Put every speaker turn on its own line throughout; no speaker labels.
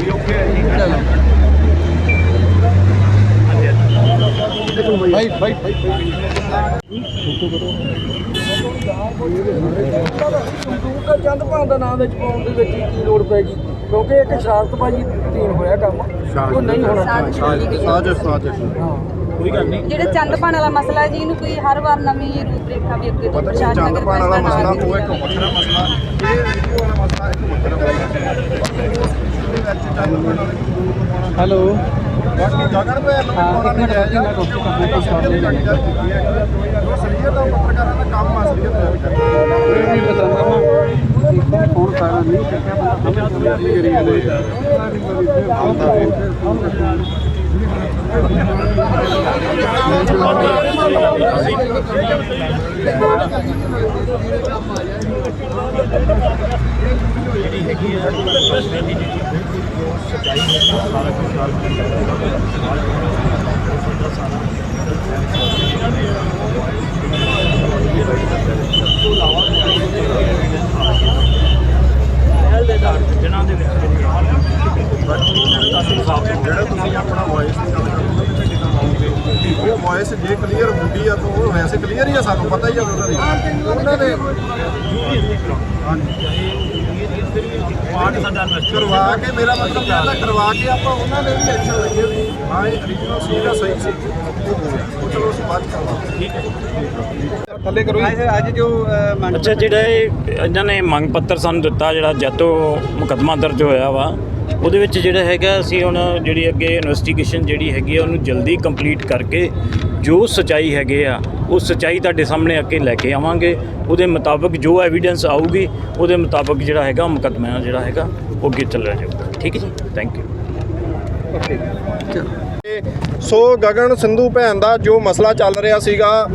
ਹੋਗੀ ਓਕੇ ਹੈ ਜੀ।
ਭਾਈ ਭਾਈ ਭਾਈ।
ਸੰਦੂਕ ਦਾ ਚੰਦ ਭਾਂ ਦਾ ਨਾਮ ਵਿੱਚ ਪਾਉਣ ਦੇ ਵਿੱਚ ਕੀ ਲੋੜ ਪੈ ਗਈ ਕਿਉਂਕਿ ਇੱਕ ਸ਼ਰਾਰਤਬਾਜ਼ੀ ਤੀਨ ਹੋਇਆ ਕੰਮ। ਉਹ ਨਹੀਂ ਹੋਣਾ।
ਸਾਜ਼ਿਸ਼ ਸਾਜ਼ਿਸ਼
ਕੋਈ ਗੱਲ ਨਹੀਂ।
ਜਿਹੜਾ ਚੰਦਪਾਣ ਵਾਲਾ ਮਸਲਾ ਹੈ ਜੀ ਇਹਨੂੰ ਕੋਈ ਹਰ ਵਾਰ ਨਵੀਂ ਰੂਪਰੇਖਾ ਵੀ ਅੱਗੇ ਤੋਂ ਪ੍ਰਸ਼ਾਸਨ
ਚੰਦ
ਅਗਰ
ਪਾਣ ਵਾਲਾ ਮਸਲਾ ਉਹ ਇੱਕ ਵੱਖਰਾ ਮਸਲਾ ਇਹ ਵਾਲਾ ਮਸਲਾ ਇੱਕ ਵੱਖਰਾ ਮਸਲਾ
ਹੈਲੋ।
ਬਾਕੀ ਨੂੰ ਜਾਇਜ਼ ਜੋ। ਪੱਤਰਕਾਰਾਂ ਦਾ ਕੰਮ ਆ ਦਾ
ਵੀ ਬਤਾਨਾ ਫੋਨ ਕਰ ਨਹੀਂ ਸਕਿਆ ਬੰਦਾ ਸਮਝ ਸਮਝ ਨਹੀਂ ਕਰੀ
ਜਿਹੜੀ ਹੈਗੀ ਹੈ ਫੈਸਲੇ ਦੀ ਜਿਹੜੀ ਹੈ ਸਾਰਾ ਕੁਝ ਸਾਰਾ ਜਿਹਨਾਂ ਦੇ ਵਿੱਚ ਜਿਹੜੀ ਸਾਫ਼
ਜਿਹੜਾ ਤੁਸੀਂ ਆਪਣਾ ਵੌਇਸ ਦੀ ਗੱਲ ਕਰਦੇ ਹੋ ਉਹ ਵੌਇਸ ਜੇ ਕਲੀਅਰ ਹੁੰਦੀ ਆ ਤਾਂ ਉਹ ਵੈਸੇ ਕਲੀਅਰ ਹੀ ਆ ਸਾਨੂੰ ਪਤਾ ਹੀ ਆ ਉਹਨਾਂ ਦੀ ਉਹਨਾਂ ਦੇ
ਪਾਰਟ ਸਾਡਾ ਇਨਵੈਸਟਰ
ਕਰਵਾ ਕੇ ਮੇਰਾ ਮਤਲਬ ਇਹ ਹੈ ਕਰਵਾ ਕੇ ਆਪਾਂ ਉਹਨਾਂ ਦੇ ਵੀ ਐਕਸ਼ਨ ਲਈਏ ਵੀ। ਹਾਂ ਇਹ original ਸੀਗਾ ਸਹੀ ਸੀ। ਉਹ ਹੋ ਗਿਆ ਉਹ ਚਲੋ ਅਸੀਂ ਬਾਅਦ ਚ ਕਰਵਾਵਾਂਗੇ
ਠੀਕ ਹੈ।
ਥੱਲੇ ਕਰੋ
ਅੱਜ ਜੋ
ਅੱਛਾ ਜਿਹੜਾ ਇਹ ਇਹਨਾਂ ਨੇ ਮੰਗ ਪੱਤਰ ਸਾਨੂੰ ਦਿੱਤਾ ਜਿਹੜਾ ਜੈਤੋ ਮੁਕੱਦਮਾ ਦਰਜ ਹੋਇਆ ਵਾ ਉਹਦੇ ਵਿੱਚ ਜਿਹੜਾ ਹੈਗਾ ਅਸੀਂ ਹੁਣ ਜਿਹੜੀ ਅੱਗੇ ਇਨਵੈਸਟੀਗੇਸ਼ਨ ਜਿਹੜੀ ਹੈਗੀ ਆ ਉਹਨੂੰ ਜਲਦੀ ਕੰਪਲੀਟ ਕਰਕੇ ਜੋ ਸਚਾਈ ਹੈਗੇ ਆ ਉਹ ਸਚਾਈ ਤੁਹਾਡੇ ਸਾਹਮਣੇ ਅੱਗੇ ਲੈ ਕੇ ਆਵਾਂਗੇ। ਉਹਦੇ ਮੁਤਾਬਕ ਜੋ ਐਵੀਡੈਂਸ ਆਊਗੀ, ਉਹਦੇ ਮੁਤਾਬਕ ਜਿਹੜਾ ਹੈਗਾ ਮੁਕੱਦਮਾ ਜਿਹੜਾ ਹੈਗਾ, ਉਹ ਅੱਗੇ ਚੱਲਿਆ ਜਾਊਗਾ। ਠੀਕ ਹੈ ਜੀ? Thank you
so Gagan Sindhu ਭੈਣ ਦਾ ਜੋ ਮਸਲਾ ਚੱਲ ਰਿਹਾ ਸੀਗਾ,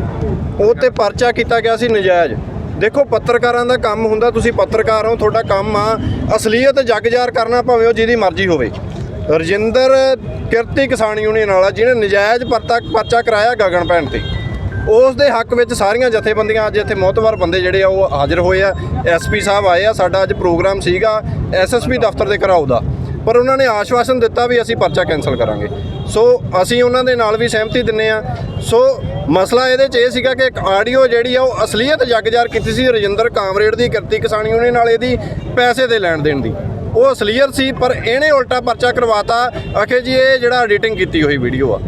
ਉਹ ਤੇ ਪਰਚਾ ਕੀਤਾ ਗਿਆ ਸੀ ਨਜਾਇਜ਼। ਦੇਖੋ, ਪੱਤਰਕਾਰਾਂ ਦਾ ਕੰਮ ਹੁੰਦਾ, ਤੁਸੀਂ ਪੱਤਰਕਾਰ ਹੋ, ਤੁਹਾਡਾ ਕੰਮ ਆ। ਅਸਲੀਅਤ ਜਗਜ਼ਾਰ ਕਰਨਾ ਭਾਵੇਂ ਉਹ ਜਿਹਦੀ ਮਰਜ਼ੀ ਹੋਵੇ। ਰਜਿੰਦਰ ਕਿਰਤੀ ਕਿਸਾਨ ਯੂਨੀਅਨ ਵਾਲਾ, ਜਿਹਨੇ ਨਜਾਇਜ਼ ਪਰਤਾ ਪਰਚਾ ਕਰਾਇਆ ਗਗਨ ਭੈਣ ਤੇ। ਉਸ ਦੇ ਹੱਕ ਵਿੱਚ ਸਾਰੀਆਂ ਜਥੇਬੰਦੀਆਂ, ਅੱਜ ਇੱਥੇ ਮੋਤਬਰ ਬੰਦੇ ਜਿਹੜੇ ਆ, ਉਹ ਹਾਜ਼ਰ ਹੋਏ ਆ। ਐਸਪੀ ਸਾਹਿਬ ਆਏ ਆ, ਸਾਡਾ ਅੱਜ ਪ੍ਰੋਗਰਾਮ ਸੀਗਾ ਐਸਐਸਪੀ ਦਫ਼ਤਰ ਦੇ ਘਰਾਓ ਦਾ। ਪਰ ਉਹਨਾਂ ਨੇ ਆਸ਼ਵਾਸਨ ਦਿੱਤਾ ਵੀ ਅਸੀਂ ਪਰਚਾ ਕੈਨਸਲ ਕਰਾਂਗੇ। ਸੋ ਅਸੀਂ ਉਹਨਾਂ ਦੇ ਨਾਲ ਵੀ ਸਹਿਮਤੀ ਦਿੰਨੇ ਆ। ਸੋ ਮਸਲਾ ਇਹਦੇ 'ਚ ਇਹ ਸੀਗਾ ਕਿ ਇੱਕ ਆਡੀਓ ਜਿਹੜੀ ਆ, ਉਹ ਅਸਲੀਅਤ ਜਗਜਾਰ ਕੀਤੀ ਸੀ, ਰਜਿੰਦਰ ਕਾਮਰੇਡ ਦੀ ਕਿਰਤੀ ਕਿਸਾਨ ਯੂਨੀਅਨ ਨਾਲ ਇਹਦੀ ਪੈਸੇ ਦੇ ਲੈਣ ਦੇਣ ਦੀ। ਉਹ ਅਸਲੀਅਤ ਸੀ, ਪਰ ਇਹਨੇ ਉਲਟਾ ਪਰਚਾ ਕਰਵਾਤਾ। ਆਖੇ ਜੀ, ਇਹ ਜਿਹੜਾ ਐਡੀਟਿੰਗ ਕੀਤੀ ਹੋਈ ਵੀਡੀਓ ਆ।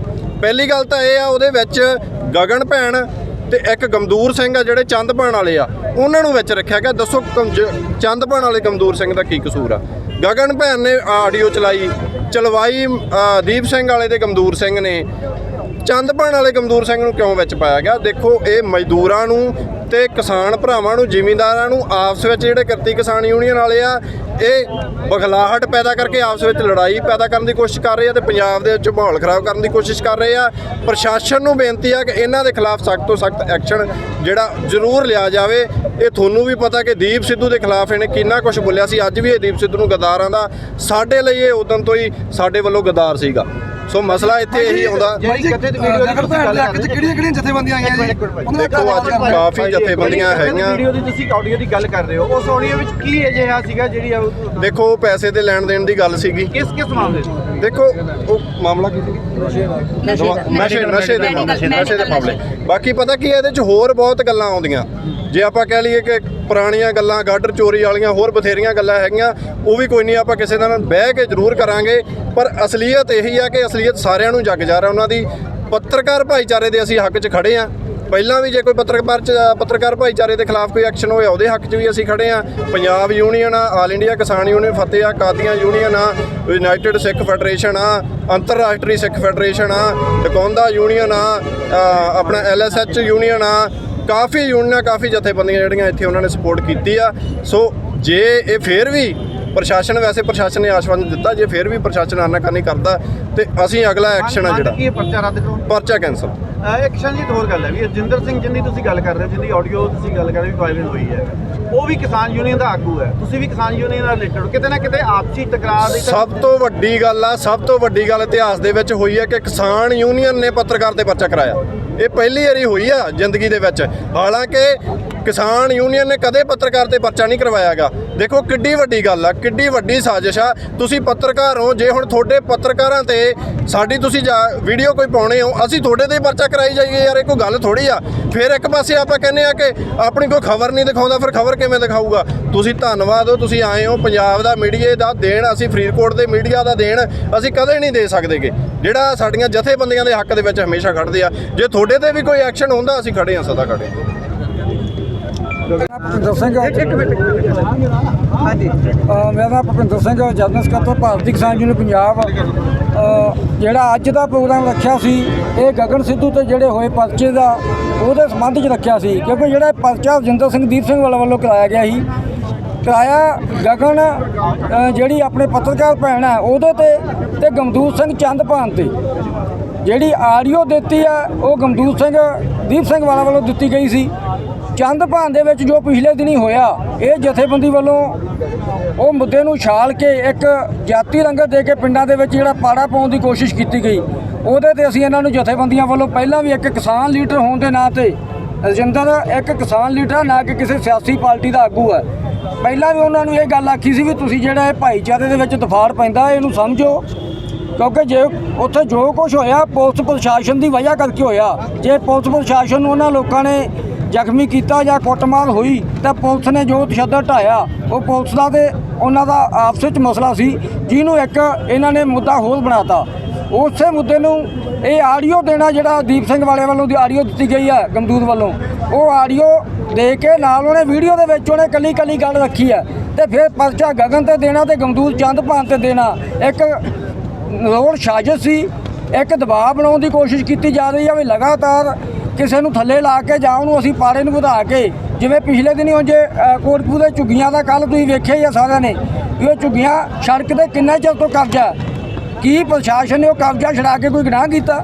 ਪਹਿਲੀ ਗੱਲ ਤਾਂ ਇਹ ਆ, ਉਹਦੇ ਵਿੱਚ ਗਗਨ ਭੈਣ ਤੇ ਇੱਕ ਗਮਦੂਰ ਸਿੰਘ ਆ ਜਿਹੜੇ ਚੰਦਪਾਣ ਵਾਲੇ ਆ, ਉਹਨਾਂ ਨੂੰ ਵਿੱਚ ਰੱਖਿਆ ਗਿਆ। ਦੱਸੋ ਕਮ- ਜ- ਚੰਦਪਾਣ ਵਾਲੇ ਗਮਦੂਰ ਸਿੰਘ ਦਾ ਕੀ ਕਸੂਰ ਆ? ਗਗਨ ਭੈਣ ਨੇ ਆਡੀਓ ਚਲਾਈ, ਚਲਵਾਈ ਦੀਪ ਸਿੰਘ ਵਾਲੇ ਤੇ ਗਮਦੂਰ ਸਿੰਘ ਨੇ। ਚੰਦਪਾਣ ਵਾਲੇ ਗਮਦੂਰ ਸਿੰਘ ਨੂੰ ਕਿਉਂ ਵਿੱਚ ਪਾਇਆ ਗਿਆ? ਦੇਖੋ, ਇਹ ਮਜ਼ਦੂਰਾਂ ਨੂੰ ਤੇ ਕਿਸਾਨ ਭਰਾਵਾਂ ਨੂੰ, ਜ਼ਿਮੀਂਦਾਰਾਂ ਨੂੰ ਆਪਸ ਵਿੱਚ ਜਿਹੜੇ ਕਿਰਤੀ ਕਿਸਾਨ ਯੂਨੀਅਨ ਵਾਲੇ ਆ, ਇਹ ਬਖਲਾਹਟ ਪੈਦਾ ਕਰਕੇ ਆਪਸ ਵਿੱਚ ਲੜਾਈ ਪੈਦਾ ਕਰਨ ਦੀ ਕੋਸ਼ਿਸ਼ ਕਰ ਰਹੇ ਆ ਤੇ ਪੰਜਾਬ ਦੇ ਵਿੱਚ ਮਾਹੌਲ ਖਰਾਬ ਕਰਨ ਦੀ ਕੋਸ਼ਿਸ਼ ਕਰ ਰਹੇ ਆ। ਪ੍ਰਸ਼ਾਸਨ ਨੂੰ ਬੇਨਤੀ ਆ ਕਿ ਇਹਨਾਂ ਦੇ ਖਿਲਾਫ ਸਖਤ ਤੋਂ ਸਖਤ ਐਕਸ਼ਨ ਜਿਹੜਾ ਜ਼ਰੂਰ ਲਿਆ ਜਾਵੇ। ਇਹ ਤੁਹਾਨੂੰ ਵੀ ਪਤਾ ਕਿ ਦੀਪ ਸਿੱਧੂ ਦੇ ਖਿਲਾਫ ਇਹਨੇ ਕਿੰਨਾ ਕੁਝ ਬੋਲਿਆ ਸੀ। ਅੱਜ ਵੀ ਇਹ ਦੀਪ ਸਿੱਧੂ ਨੂੰ ਗਦਾਰਾਂ ਦਾ ਸਾਡੇ ਲਈ ਇਹ ਉਦੋਂ ਤੋਂ ਹੀ ਸਾਡੇ ਵੱਲੋਂ ਗਦਾਰ ਸੀਗਾ। ਸੋ ਮਸਲਾ ਇੱਥੇ ਇਹੀ ਆਉਂਦਾ।
ਕਿਹੜੀਆਂ ਕਿਹੜੀਆਂ ਜਥੇਬੰਦੀਆਂ ਆਈਆਂ ਜੀ?
ਦੇਖੋ ਅੱਜ ਕਾਫੀ ਜਥੇਬੰਦੀਆਂ ਹੈਗੀਆਂ।
ਵੀਡੀਓ ਦੀ ਤੁਸੀਂ ਆਡੀਓ ਦੀ ਗੱਲ ਕਰ ਰਹੇ ਹੋ। ਉਸ ਆਡੀਓ ਵਿੱਚ ਕੀ ਅਜਿਹਾ ਸੀਗਾ ਜਿਹੜੀ
ਦੇਖੋ ਪੈਸੇ ਦੇ ਲੈਣ ਦੇਣ ਦੀ ਗੱਲ ਸੀਗੀ।
ਕਿਸ ਕਿਸ ਮਾਮਲੇ 'ਚ?
ਦੇਖੋ ਉਹ ਮਾਮਲਾ ਕੀ ਸੀ?
ਨਸ਼ੇ ਦਾ।
ਨਸ਼ੇ ਦੇ। ਮਾਮਲੇ ਨਸ਼ੇ ਦੇ ਮਾਮਲੇ। ਬਾਕੀ ਪਤਾ ਕੀ ਹੈ ਇਹਦੇ ਚ ਹੋਰ ਬਹੁਤ ਗੱਲਾਂ ਆਉਂਦੀਆਂ। ਜੇ ਆਪਾਂ ਕਹਿ ਲਈਏ ਕਿ ਪੁਰਾਣੀਆਂ ਗੱਲਾਂ ਗਾਡਰ ਚੋਰੀ ਵਾਲੀਆਂ ਹੋਰ ਬਥੇਰੀਆਂ ਗੱਲਾਂ ਹੈਗੀਆਂ ਉਹ ਵੀ ਕੋਈ ਨਹੀਂ ਆਪਾਂ ਕਿਸੇ ਨਾਲ ਬਹਿ ਕੇ ਜ਼ਰੂਰ ਕਰਾਂਗੇ। ਪਰ ਅਸਲੀਅਤ ਇਹੀ ਆ ਕਿ ਅਸਲੀਅਤ ਸਾਰਿਆਂ ਨੂੰ ਜਗ ਜਾ ਰਿਹਾ ਉਹਨਾਂ ਦੀ ਪੱਤਰਕਾਰ ਭਾਈਚਾਰੇ ਦੇ ਅਸੀਂ ਹੱਕ 'ਚ ਖੜੇ ਆ। ਪਹਿਲਾਂ ਵੀ ਜੇ ਕੋਈ ਪੱਤਰਕਾਰ ਪੱਤਰਕਾਰ ਭਾਈਚਾਰੇ ਦੇ ਖਿਲਾਫ ਕੋਈ ਐਕਸ਼ਨ ਹੋਇਆ ਉਹਦੇ ਹੱਕ 'ਚ ਵੀ ਅਸੀਂ ਖੜੇ ਆ ਪੰਜਾਬ ਯੂਨੀਅਨ ਆ all India Kisan union Fateh ਆ ਕਾਦੀਆਂ ਯੂਨੀਅਨ ਆ ਯੂਨਾਈਟਿਡ ਸਿੱਖ ਫੈਡਰੇਸ਼ਨ ਆ ਅੰਤਰਰਾਸ਼ਟਰੀ ਸਿੱਖ ਫੈਡਰੇਸ਼ਨ ਆ ਡਕੌਂਦਾ ਯੂਨੀਅਨ ਆ ਅ, ਆਪਣਾ ਐਲਐਸਐਚ ਯੂਨੀਅਨ ਆ ਕਾਫੀ ਯੂਨੀਅਨਾਂ ਕਾਫੀ ਜਥੇਬੰਦੀਆਂ ਜਿਹੜੀਆਂ ਇੱਥੇ ਉਹਨਾਂ ਨੇ ਸਪੋਰਟ ਕੀਤੀ ਆ। ਸੋ ਜੇ ਇਹ ਫੇਰ ਵੀ ਪ੍ਰਸ਼ਾਸਨ ਵੈਸੇ ਪ੍ਰਸ਼ਾਸਨ ਨੇ ਆਸ਼ਵਾਸਨ ਦਿੱਤਾ ਜੇ ਫੇਰ ਵੀ ਪ੍ਰਸ਼ਾਸਨ ਆਨਾਕਾਨੀ ਕਰਦਾ ਤੇ ਅਸੀਂ ਅਗਲਾ ਐਕਸ਼ਨ ਆ ਜਿਹੜਾ।
ਕੀ ਪਰਚਾ ਰੱਦ ਕਰੋ
ਪਰਚਾ ਕੈਂਸਲ
ਇੱਕ ਸ਼ਨਜੀਤ ਹੋਰ ਗੱਲ ਹੈ ਵੀ ਜਿੰਦਰ ਸਿੰਘ ਜਿੰਦੀ ਤੁਸੀਂ ਗੱਲ ਕਰ ਰਹੇ ਹੋ ਜਿੰਦੀ ਆਡੀਓ ਤੁਸੀਂ ਗੱਲ ਕਰ ਰਹੇ ਹੋ ਵਾਇਰਲ ਹੋਈ ਹੈ ਉਹ ਵੀ ਕਿਸਾਨ ਯੂਨੀਅਨ ਦਾ ਆਗੂ ਹੈ। ਤੁਸੀਂ ਵੀ ਕਿਸਾਨ ਯੂਨੀਅਨ ਨਾਲ ਰਿਲੇਟਡ ਹੋ ਕਿਤੇ ਨਾ ਕਿਤੇ ਆਪਸੀ ਟਕਰਾਅ ਦੀ
ਸਭ ਤੋਂ ਵੱਡੀ ਗੱਲ ਆ ਸਭ ਤੋਂ ਵੱਡੀ ਗੱਲ ਇਤਿਹਾਸ ਦੇ ਵਿੱਚ ਹੋਈ ਹੈ ਕਿ ਕਿਸਾਨ ਯੂਨੀਅਨ ਨੇ ਪੱਤਰਕਾਰ ਤੇ ਪਰਚਾ ਕਰਾਇਆ। ਇਹ ਪਹਿਲੀ ਵਾਰੀ ਹੋਈ ਆ ਜ਼ਿੰਦਗੀ ਦੇ ਵਿੱਚ। ਹਾਲਾਂਕਿ ਕਿਸਾਨ ਯੂਨੀਅਨ ਨੇ ਕਦੇ ਪੱਤਰਕਾਰ ਤੇ ਪਰਚਾ ਨਹੀਂ ਕਰਵਾਇਆਗਾ। ਦੇਖੋ, ਕਿੱਡੀ ਵੱਡੀ ਗੱਲ ਆ, ਕਿੱਡੀ ਵੱਡੀ ਸਾਜ਼ਿਸ਼ ਆ। ਤੁਸੀਂ ਪੱਤਰਕਾਰ ਹੋ, ਜੇ ਹੁਣ ਤੁਹਾਡੇ ਪੱਤਰਕਾਰਾਂ ਤੇ ਸਾਡੀ ਤੁਸੀਂ ਵੀਡੀਓ ਕੋਈ ਪਾਉਣੇ ਹੋ, ਅਸੀਂ ਤੁਹਾਡੇ ਤੇ ਪਰਚਾ ਕਰਾਈ ਜਾਈਏ ਯਾਰ, ਇਹ ਕੋਈ ਗੱਲ ਥੋੜੀ ਆ। ਫਿਰ ਇੱਕ ਪਾਸੇ ਆਪਾਂ ਕਹਿੰਦੇ ਆ ਕਿ ਆਪਣੀ ਕੋਈ ਖਬਰ ਨਹੀਂ ਦਿਖਾਉਂਦਾ, ਫਿਰ ਖਬਰ ਕਿਵੇਂ ਦਿਖਾਊਗਾ? ਤੁਸੀਂ ਧੰਨਵਾਦ ਹੋ, ਤੁਸੀਂ ਆਏ ਹੋ ਪੰਜਾਬ ਦਾ ਮੀਡੀਆ ਦਾ ਦੇਣ, ਅਸੀਂ ਫਰੀਦਕੋਟ ਦੇ ਮੀਡੀਆ ਦਾ ਦੇਣ, ਅਸੀਂ ਕਦੇ ਨਹੀਂ ਦੇ ਸਕਦੇਗੇ। ਜਿਹੜਾ ਸਾਡੀਆਂ ਜਥੇਬੰਦੀਆਂ ਦੇ ਹੱਕ ਦੇ ਵਿੱਚ ਹਮੇਸ਼ਾ ਖੜਦੇ ਆ। ਜੇ ਤੁਹਾਡੇ ਤੇ ਵੀ ਕੋਈ ਐਕਸ਼ਨ ਹੁੰਦਾ, ਅਸੀਂ ਖੜੇ ਆ ਸਦਾ ਖੜੇ
ਭੁਪਿੰਦਰ ਸਿੰਘ। ਹਾਂਜੀ। ਮੇਰਾ ਨਾਮ ਭੁਪਿੰਦਰ ਸਿੰਘ ਜਨਰਲ ਸਕੱਤਰ ਭਾਰਤੀ ਕਿਸਾਨ ਯੂਨੀਅਨ ਪੰਜਾਬ। ਜਿਹੜਾ ਅੱਜ ਦਾ ਪ੍ਰੋਗਰਾਮ ਰੱਖਿਆ ਸੀ ਇਹ ਗਗਨ ਸਿੱਧੂ ਤੇ ਜਿਹੜੇ ਹੋਏ ਪਰਚੇ ਦਾ ਉਹਦੇ ਸੰਬੰਧ 'ਚ ਰੱਖਿਆ ਸੀ। ਕਿਉਂਕਿ ਜਿਹੜਾ ਪਰਚਾ ਰਜਿੰਦਰ ਸਿੰਘ ਦੀਪ ਸਿੰਘ ਵਾਲਾ ਵੱਲੋਂ ਕਰਾਇਆ ਗਿਆ ਸੀ ਕਰਾਇਆ ਗਗਨ ਜਿਹੜੀ ਆਪਣੇ ਪੱਤਰਕਾਰ ਭੈਣ ਹੈ ਉਹਦੇ ਤੇ ਤੇ ਗਮਦੂਤ ਸਿੰਘ ਚੰਦਪਾਨ ਤੇ। ਜਿਹੜੀ ਆਡੀਓ ਦਿੱਤੀ ਆ ਉਹ ਗਮਦੂਤ ਸਿੰਘ ਦੀਪ ਸਿੰਘ ਵਾਲਾ ਵੱਲੋਂ ਦਿੱਤੀ ਗਈ ਸੀ। ਚੰਦ ਭਾਨ ਦੇ ਵਿੱਚ ਜੋ ਪਿਛਲੇ ਦਿਨੀ ਹੋਇਆ ਇਹ ਜਥੇਬੰਦੀ ਵੱਲੋਂ ਉਹ ਮੁੱਦੇ ਨੂੰ ਛਾਲ ਕੇ ਇੱਕ ਜਾਤੀ ਰੰਗਤ ਦੇ ਕੇ ਪਿੰਡਾਂ ਦੇ ਵਿੱਚ ਜਿਹੜਾ ਪਾੜਾ ਪਾਉਣ ਦੀ ਕੋਸ਼ਿਸ਼ ਕੀਤੀ ਗਈ। ਉਹਦੇ ਤੇ ਅਸੀਂ ਇਹਨਾਂ ਨੂੰ ਜਥੇਬੰਦੀਆਂ ਵੱਲੋਂ ਪਹਿਲਾਂ ਵੀ ਇੱਕ ਕਿਸਾਨ ਲੀਡਰ ਹੋਣ ਦੇ ਨਾਂ ਤੇ ਰਜਿੰਦਰ ਇੱਕ ਕਿਸਾਨ ਲੀਡਰ ਆ, ਨਾ ਕਿ ਕਿਸੇ ਸਿਆਸੀ ਪਾਰਟੀ ਦਾ ਆਗੂ ਹੈ ਪਹਿਲਾਂ ਵੀ ਉਹਨਾਂ ਨੂੰ ਇਹ ਗੱਲ ਆਖੀ ਸੀ ਵੀ ਤੁਸੀਂ ਜਿਹੜਾ ਇਹ ਭਾਈਚਾਰੇ ਦੇ ਵਿੱਚ ਤਫਾੜ ਪੈਂਦਾ ਇਹਨੂੰ ਸਮਝੋ। ਕਿਉਂਕਿ ਜੇ ਉੱਥੇ ਜੋ ਕੁਝ ਹੋਇਆ ਪੁਲਿਸ ਪ੍ਰਸ਼ਾਸਨ ਦੀ ਵਜ੍ਹਾ ਕਰਕੇ ਹੋਇਆ। ਜੇ ਪੁਲਿਸ ਪ੍ਰਸ਼ਾਸਨ ਨੂੰ ਉਹਨਾਂ ਲੋਕਾਂ ਨੇ ਜ਼ਖਮੀ ਕੀਤਾ ਜਾਂ ਕੁੱਟਮਾਰ ਹੋਈ ਤਾਂ ਪੁਲਿਸ ਨੇ ਜੋ ਤਸ਼ੱਦਦ ਢਾਇਆ, ਉਹ ਪੁਲਿਸ ਦਾ ਤੇ ਉਹਨਾਂ ਦਾ ਆਪਸ ਵਿੱਚ ਮਸਲਾ ਸੀ, ਜਿਹਨੂੰ ਇੱਕ ਇਹਨਾਂ ਨੇ ਮੁੱਦਾ ਹੋਰ ਬਣਾਤਾ। ਉਸੇ ਮੁੱਦੇ ਨੂੰ ਇਹ ਆਡੀਓ ਦੇਣਾ ਜਿਹੜਾ ਦੀਪ ਸਿੰਘ ਵਾਲੇ ਵੱਲੋਂ ਦੀ ਆਡੀਓ ਦਿੱਤੀ ਗਈ ਹੈ, ਗਮਦੂਦ ਵੱਲੋਂ। ਉਹ ਆਡੀਓ ਦੇ ਕੇ ਨਾਲ ਉਹਨੇ ਵੀਡੀਓ ਦੇ ਵਿੱਚ ਉਹਨੇ ਕੱਲੀ ਕੱਲੀ ਗੱਲ ਰੱਖੀ ਹੈ ਤੇ ਫਿਰ ਪਰਚਾ ਗਗਨ ਤੇ ਦੇਣਾ ਤੇ ਗਮਦੂਦ ਚੰਦ ਭਾਨ ਤੇ ਦੇਣਾ। ਇੱਕ ਰੋਡ ਸਾਜ਼ਿਸ਼ ਸੀ, ਇੱਕ ਦਬਾਅ ਬਣਾਉਣ ਦੀ ਕੋਸ਼ਿਸ਼ ਕੀਤੀ ਜਾ ਰਹੀ ਹੈ ਵੀ ਲਗਾਤਾਰ ਕਿਸੇ ਨੂੰ ਥੱਲੇ ਲਾ ਕੇ ਜਾਂ ਉਹਨੂੰ ਅਸੀਂ ਪਾੜੇ ਨੂੰ ਵਧਾ ਕੇ, ਜਿਵੇਂ ਪਿਛਲੇ ਦਿਨੀ ਉਹ ਜੇ ਕੋਟਪੂ ਦੇ ਝੁੱਗੀਆਂ ਦਾ ਕੱਲ ਤੁਸੀਂ ਵੇਖਿਆ ਹੀ ਆ ਸਾਰਿਆਂ ਨੇ, ਵੀ ਉਹ ਝੁੱਗੀਆਂ ਸੜਕ ਤੇ ਕਿੰਨਾ ਚਿਰ ਤੋਂ ਕਬਜ਼ਾ, ਕੀ ਪ੍ਰਸ਼ਾਸਨ ਨੇ ਉਹ ਕਬਜ਼ਾ ਛਡਾ ਕੇ ਕੋਈ ਗੁਨਾਹ ਕੀਤਾ?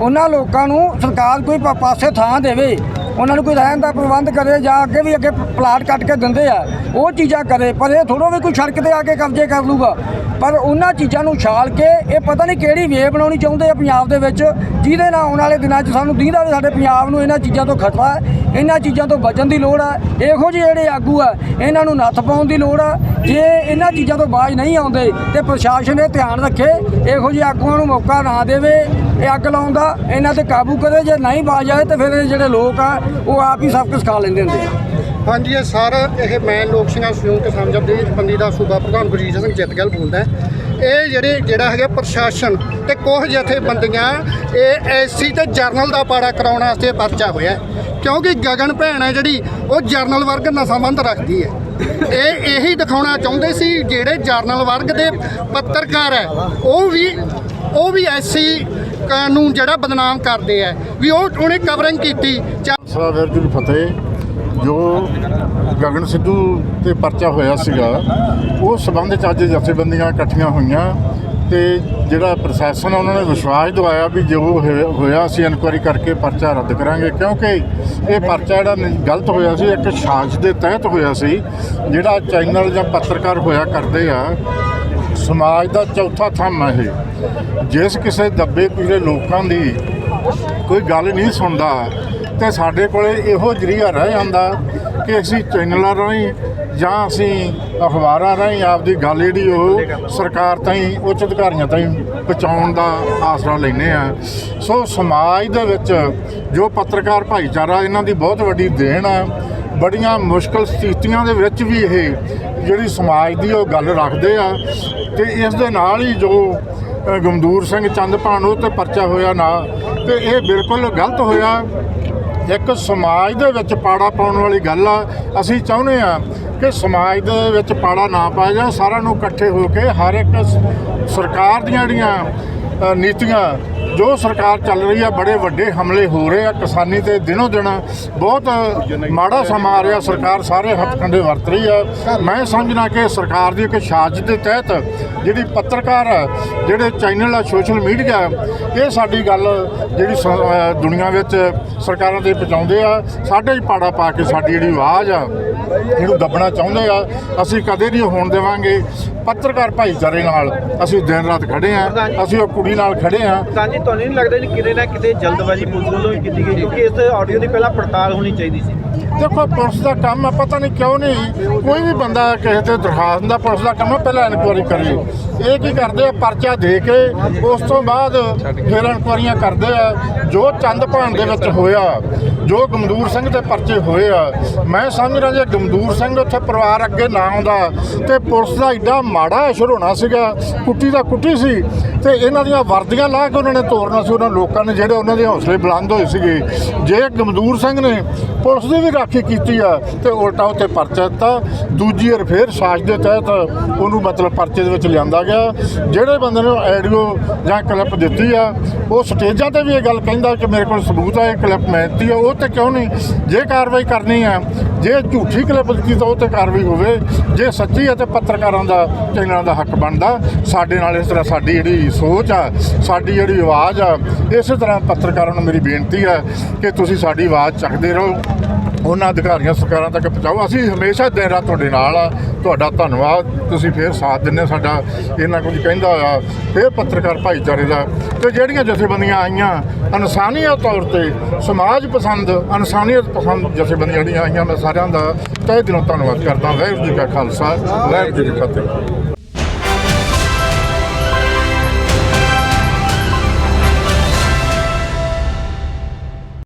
ਉਹਨਾਂ ਲੋਕਾਂ ਨੂੰ ਸਰਕਾਰ ਕੋਈ ਪਾਸੇ ਥਾਂ ਦੇਵੇ, ਉਹਨਾਂ ਨੂੰ ਕੋਈ ਰਹਿਣ ਦਾ ਪ੍ਰਬੰਧ ਕਰੇ ਜਾਂ ਅੱਗੇ ਵੀ ਅੱਗੇ ਪਲਾਟ ਕੱਟ ਕੇ ਦਿੰਦੇ ਆ, ਉਹ ਚੀਜ਼ਾਂ ਕਰੇ, ਪਰ ਇਹ ਥੋੜੋ ਵੀ ਕੋਈ ਸੜਕ ਤੇ ਆ ਕੇ ਕਬਜ਼ੇ ਕਰ ਲੂਗਾ। ਪਰ ਉਹਨਾਂ ਚੀਜ਼ਾਂ ਨੂੰ ਛਾਲ ਕੇ ਇਹ ਪਤਾ ਨਹੀਂ ਕਿਹੜੀ ਵੇ ਬਣਾਉਣੀ ਚਾਹੁੰਦੇ ਆ ਪੰਜਾਬ ਦੇ ਵਿੱਚ, ਜਿਹਦੇ ਨਾਲ ਆਉਣ ਵਾਲੇ ਦਿਨਾਂ 'ਚ ਸਾਨੂੰ ਦੀਂਦਾ ਵੀ ਸਾਡੇ ਪੰਜਾਬ ਨੂੰ ਇਹਨਾਂ ਚੀਜ਼ਾਂ ਤੋਂ ਖਤਰਾ ਹੈ, ਇਹਨਾਂ ਚੀਜ਼ਾਂ ਤੋਂ ਬਚਣ ਦੀ ਲੋੜ ਹੈ। ਇਹੋ ਜਿਹੇ ਜਿਹੜੇ ਆਗੂ ਆ, ਇਹਨਾਂ ਨੂੰ ਨੱਥ ਪਾਉਣ ਦੀ ਲੋੜ ਆ। ਜੇ ਇਹਨਾਂ ਚੀਜ਼ਾਂ ਤੋਂ ਬਾਜ ਨਹੀਂ ਆਉਂਦੇ ਤੇ ਪ੍ਰਸ਼ਾਸਨ ਇਹ ਧਿਆਨ ਰੱਖੇ, ਇਹੋ ਜਿਹੇ ਆਗੂਆਂ ਨੂੰ ਮੌਕਾ ਨਾ ਦੇਵੇ, ਇਹ ਅੱਗ ਲਾਉਣ ਦਾ, ਇਹਨਾਂ ਤੇ ਕਾਬੂ ਕਰੇ, ਜੇ ਨਹੀਂ ਬਾਜ ਆਏ ਤੇ ਫਿਰ ਇਹ ਜਿਹੜੇ ਲੋਕ ਆ, ਉਹ ਆਪ ਹੀ ਸਭ ਕੁਝ ਖਾ ਲੈਂਦੇ ਹੁੰਦੇ ਆ।
ਹਾਂਜੀ, ਇਹ ਸਰ ਇਹ ਮੈਂ ਲੋਕ ਸਿੰਘਾਂ ਸੰਯੁਕਤ ਕਿਸਾਨ ਜਥੇਬੰਦੀ ਦਾ ਸੂਬਾ ਪ੍ਰਧਾਨ ਗੁਰਜੀਤ ਸਿੰਘ ਜਿੱਤਗਲ ਬੋਲਦਾ ਇਹ ਜਿਹੜੇ, ਜਿਹੜਾ ਹੈਗਾ ਪ੍ਰਸ਼ਾਸਨ ਤੇ ਕੁਝ ਜਥੇਬੰਦੀਆਂ, ਇਹ ਐਸਸੀ ਤੇ ਜਰਨਲ ਦਾ ਪਾੜਾ ਕਰਾਉਣ ਵਾਸਤੇ ਪਰਚਾ ਹੋਇਆ ਕਿਉਂਕਿ ਗਗਨ ਭੈਣ ਹੈ ਜਿਹੜੀ, ਉਹ ਜਰਨਲ ਵਰਗ ਨਾਲ ਸੰਬੰਧ ਰੱਖਦੀ ਹੈ। ਇਹ ਇਹੀ ਦਿਖਾਉਣਾ ਚਾਹੁੰਦੇ ਸੀ, ਜਿਹੜੇ ਜਰਨਲ ਵਰਗ ਦੇ ਪੱਤਰਕਾਰ ਹੈ, ਉਹ ਵੀ ਉਹ ਵੀ ਐਸੀ ਕਾਨੂੰਨ ਜਿਹੜਾ ਬਦਨਾਮ ਕਰਦੇ ਆ ਵੀ ਉਹ ਉਹਨੇ ਕਵਰਿੰਗ ਕੀਤੀ। ਚਾ-
ਸਾਦਰ ਜੀ ਫਤਿਹ। ਜੋ ਗਗਨ ਸਿੱਧੂ ਤੇ ਪਰਚਾ ਹੋਇਆ ਸੀਗਾ, ਉਹ ਸਬੰਧ ਚ ਅੱਜ ਜਥੇਬੰਦੀਆਂ ਇਕੱਠੀਆਂ ਹੋਈਆਂ ਤੇ ਜਿਹੜਾ ਪ੍ਰਸ਼ਾਸਨ ਉਹਨਾਂ ਨੇ ਵਿਸ਼ਵਾਸ ਦਿਵਾਇਆ ਵੀ ਜੋ ਹੋਇਆ- ਅਸੀਂ ਇਨਕੁਆਇਰੀ ਕਰਕੇ ਪਰਚਾ ਰੱਦ ਕਰਾਂਗੇ, ਕਿਉਂਕਿ ਇਹ ਪਰਚਾ ਜਿਹੜਾ ਗਲਤ ਹੋਇਆ ਸੀ, ਇੱਕ ਸਾਜ਼ਿਸ਼ ਦੇ ਤਹਿਤ ਹੋਇਆ ਸੀ, ਜਿਹੜਾ ਚੈਨਲ ਜਾਂ ਪੱਤਰਕਾਰ ਹੋਇਆ ਕਰਦੇ ਆ, ਸਮਾਜ ਦਾ ਚੌਥਾ ਥੰਮ ਹੈ ਇਹ। ਜਿਸ ਕਿਸੇ ਦੱਬੇ ਪੀੜੇ ਲੋਕਾਂ ਦੀ ਕੋਈ ਗੱਲ ਨਹੀਂ ਸੁਣਦਾ ਤੇ ਸਾਡੇ ਕੋਲੇ ਇਹੋ ਜਰੀਆ ਰਹਿ ਜਾਂਦਾ ਕਿ ਅਸੀਂ ਚੈਨਲਾਂ ਰਾਹੀਂ ਜਾਂ ਅਸੀਂ ਅਖਬਾਰਾਂ ਰਾਹੀਂ ਆਪਦੀ ਗੱਲ ਜਿਹੜੀ ਉਹ ਸਰਕਾਰ ਤਾਈਂ, ਉੱਚ ਅਧਿਕਾਰੀਆਂ ਤਾਈਂ ਪਹੁੰਚਾਉਣ ਦਾ ਆਸਰਾ ਲੈਨੇ ਆ ਸੋ ਸਮਾਜ ਦੇ ਵਿੱਚ ਜੋ ਪੱਤਰਕਾਰ ਭਾਈਚਾਰਾ ਇਹਨਾਂ ਦੀ ਬਹੁਤ ਵੱਡੀ ਦੇਣ ਆ, ਬੜੀਆਂ ਮੁਸ਼ਕਲ ਸਥਿਤੀਆਂ ਦੇ ਵਿੱਚ ਵੀ ਇਹ ਜਿਹੜੀ ਸਮਾਜ ਦੀ ਉਹ ਗੱਲ ਰੱਖਦੇ ਆ। ਤੇ ਇਸ ਦੇ ਨਾਲ ਹੀ ਜੋ ਗਮਦੂਰ ਸਿੰਘ ਚੰਦਪਾਣ ਉਹ ਤੇ ਪਰਚਾ ਹੋਇਆ ਨਾ, ਤੇ ਇਹ ਬਿਲਕੁਲ ਗਲਤ ਹੋਇਆ। ਇੱਕ ਸਮਾਜ ਦੇ ਵਿੱਚ ਪਾੜਾ ਪਾਉਣ ਵਾਲੀ ਗੱਲ ਆ, ਅਸੀਂ ਚਾਹੁੰਦੇ ਆ ਕਿ ਸਮਾਜ ਦੇ ਵਿੱਚ ਪਾੜਾ ਨਾ ਪਾਇਆ ਜਾ ਸਾਰਿਆਂ ਨੂੰ ਇਕੱਠੇ ਹੋ ਕੇ ਹਰ ਇੱਕ ਸਰਕਾਰ ਦੀਆਂ ਜਿਹੜੀਆਂ ਨੀਤੀਆਂ ਜੋ ਸਰਕਾਰ ਚੱਲ ਰਹੀ ਆ, ਬੜੇ ਵੱਡੇ ਹਮਲੇ ਹੋ ਰਹੇ ਆ, ਕਿਸਾਨੀ ਤੇ ਦਿਨੋ ਦਿਨ ਬਹੁਤ ਮਾੜਾ ਸਮਾਂ ਆ ਰਿਹਾ, ਸਰਕਾਰ ਸਾਰੇ ਹੱਥ ਕੰਡੇ ਵਰਤ ਰਹੀ ਆ। ਮੈਂ ਸਮਝਣਾ ਕਿ ਸਰਕਾਰ ਦੀ ਇੱਕ ਸਾਜ਼ਿਸ਼ ਦੇ ਤਹਿਤ ਜਿਹੜੀ ਪੱਤਰਕਾਰ ਆ, ਜਿਹੜੇ ਚੈਨਲ ਆ, ਸੋਸ਼ਲ ਮੀਡੀਆ, ਇਹ ਸਾਡੀ ਗੱਲ ਜਿਹੜੀ ਦੁਨੀਆ ਵਿੱਚ ਸਰਕਾਰਾਂ 'ਤੇ ਪਹੁੰਚਾਉਂਦੇ ਆ। ਸਾਡੇ ਹੀ ਪਾੜਾ ਪਾ ਕੇ ਸਾਡੀ ਜਿਹੜੀ ਆਵਾਜ਼ ਆ, ਇਹਨੂੰ ਦੱਬਣਾ ਚਾਹੁੰਦੇ ਆ। ਅਸੀਂ ਕਦੇ ਨਹੀਂ ਹੋਣ ਦੇਵਾਂਗੇ। ਪੱਤਰਕਾਰ ਭਾਈਚਾਰੇ ਨਾਲ ਅਸੀਂ ਦਿਨ ਰਾਤ ਖੜੇ ਆ। ਅਸੀਂ ਉਹ ਨਾਲ ਖੜੇ ਆ।
ਸਾਂਝੀ ਤੁਹਾਨੂੰ ਨਹੀਂ ਲੱਗਦਾ ਕਿ ਕਿਤੇ ਨਾ ਕਿਤੇ ਜਲਦਬਾਜ਼ੀ ਪੁਲਿਸ ਵੱਲੋਂ ਕੀਤੀ ਗਈ? ਕਿਉਂਕਿ ਇਸ ਆਡੀਓ ਦੀ ਪਹਿਲਾਂ ਪੜਤਾਲ ਹੋਣੀ ਚਾਹੀਦੀ ਸੀ।
ਦੇਖੋ ਪੁਲਿਸ ਦਾ ਕੰਮ ਆ ਪਤਾ ਨਹੀਂ ਕਿਉਂ ਨਹੀਂ ਕੋਈ ਵੀ ਬੰਦਾ ਕਿਸੇ ਤੇ ਦਰਖਾਸਤ ਦਾ ਪੁਲਿਸ ਦਾ ਕੰਮ ਆ ਪਹਿਲਾਂ ਇਨਕੁਆਰੀ ਕਰੇ ਇਹ ਕੀ ਕਰਦੇ ਆ? ਪਰਚਾ ਦੇ ਕੇ ਉਸ ਤੋਂ ਬਾਅਦ ਫਿਰ ਇਨਕੁਆਰੀਆਂ ਕਰਦੇ ਆ। ਜੋ ਚੰਦ ਭਾਣ ਦੇ ਵਿੱਚ ਹੋਇਆ ਜੋ ਗਮਦੂਰ ਸਿੰਘ ਦੇ ਪਰਚੇ ਹੋਏ ਆ ਮੈਂ ਸਮਝ ਰਿਹਾ ਜੇ ਗਮਦੂਰ ਸਿੰਘ ਉੱਥੇ ਪਰਿਵਾਰ ਅੱਗੇ ਨਾ ਆਉਂਦਾ ਤੇ ਪੁਲਿਸ ਦਾ ਐਡਾ ਮਾੜਾ ਅਸਰ ਹੋਣਾ ਸੀਗਾ ਕੁੱਟੀ ਦਾ ਕੁੱਟੀ ਸੀ ਤੇ ਇਹਨਾਂ ਦੀਆਂ ਵਰਦੀਆਂ ਲਾ ਕੇ ਉਹਨਾਂ ਨੇ ਤੋਰਨਾ ਸੀ, ਉਹਨਾਂ ਲੋਕਾਂ ਨੇ ਜਿਹੜੇ ਉਹਨਾਂ ਦੇ ਹੌਸਲੇ ਬੁਲੰਦ ਹੋਏ ਸੀਗੇ। ਜੇ ਗਮਦੂਰ ਸਿੰਘ ਨੇ ਪੁਲਿਸ ਦੀ ਵੀ ਰਾਖੀ ਕੀਤੀ ਆ, ਤੇ ਉਲਟਾ ਉੱਤੇ ਪਰਚਾ ਦਿੱਤਾ। ਦੂਜੀ ਵਾਰ ਫੇਰ ਸਾਜ਼ ਦੇ ਤਹਿਤ ਉਹਨੂੰ ਮਤਲਬ ਪਰਚੇ ਦੇ ਵਿੱਚ ਲਿਆਂਦਾ ਗਿਆ। ਜਿਹੜੇ ਬੰਦੇ ਨੇ ਆਡੀਓ ਜਾਂ ਕਲਿੱਪ ਦਿੱਤੀ ਆ, ਉਹ ਸਟੇਜਾਂ ਤੇ ਵੀ ਇਹ ਗੱਲ ਕਹਿੰਦਾ ਕਿ ਮੇਰੇ ਕੋਲ ਸਬੂਤ ਆ, ਇਹ ਕਲਿੱਪ ਮੈਂ ਦਿੱਤੀ ਆ, ਉਹ ਤੇ ਕਿਉਂ ਨਹੀਂ? ਜੇ ਕਾਰਵਾਈ ਕਰਨੀ ਆ ਜੇ ਝੂਠੀ ਕਲਿੱਪ ਦਿੱਤੀ ਤਾਂ ਉਹ ਤੇ ਕਾਰਵਾਈ ਹੋਵੇ, ਜੇ ਸੱਚੀ ਆ ਤੇ ਪੱਤਰਕਾਰਾਂ ਦਾ, ਚੈਨਲਾਂ ਦਾ ਹੱਕ ਬਣਦਾ। ਸਾਡੇ ਨਾਲ ਇਸ ਤਰ੍ਹਾਂ ਸਾਡੀ ਜਿਹੜੀ ਸੋਚ ਆ, ਸਾਡੀ ਜਿਹੜੀ ਆਵਾਜ਼ ਆ, ਇਸੇ ਤਰ੍ਹਾਂ ਪੱਤਰਕਾਰਾਂ ਨੂੰ ਮੇਰੀ ਬੇਨਤੀ ਆ ਕਿ ਤੁਸੀਂ ਸਾਡੀ ਆਵਾਜ਼ ਚੱਕਦੇ ਰਹੋ। ਉਹਨਾਂ ਅਧਿਕਾਰੀਆਂ ਸਰਕਾਰਾਂ ਤੱਕ ਪਹੁੰਚਾਓ। ਅਸੀਂ ਹਮੇਸ਼ਾ ਦਿਨ ਰਾਤ ਤੁਹਾਡੇ ਨਾਲ ਆ। ਤੁਹਾਡਾ ਧੰਨਵਾਦ। ਤੁਸੀਂ ਫੇਰ ਸਾਥ ਦਿੰਦੇ ਸਾਡਾ। ਇਹਨਾਂ ਕੁਝ ਕਹਿੰਦਾ ਹੋਇਆ ਫੇਰ ਪੱਤਰਕਾਰ ਭਾਈਚਾਰੇ ਦਾ। ਤੇ ਜਿਹੜੀਆਂ ਜਥੇਬੰਦੀਆਂ ਆਈਆਂ, ਇਨਸਾਨੀਅਤ ਤੌਰ ਤੇ ਸਮਾਜ ਪਸੰਦ, ਇਨਸਾਨੀਅਤ ਪਸੰਦ ਜਥੇਬੰਦੀਆਂ ਜਿਹੜੀਆਂ ਆਈਆਂ, ਮੈਂ ਸਾਰਿਆਂ ਦਾ ਤਹਿ ਦਿਲੋਂ ਧੰਨਵਾਦ ਕਰਦਾ। ਵਾਹਿਗੁਰੂ ਜੀ ਕਾ ਖਾਲਸਾ, ਵਾਹਿਗੁਰੂ ਜੀ ਕੀ ਫਤਿਹ।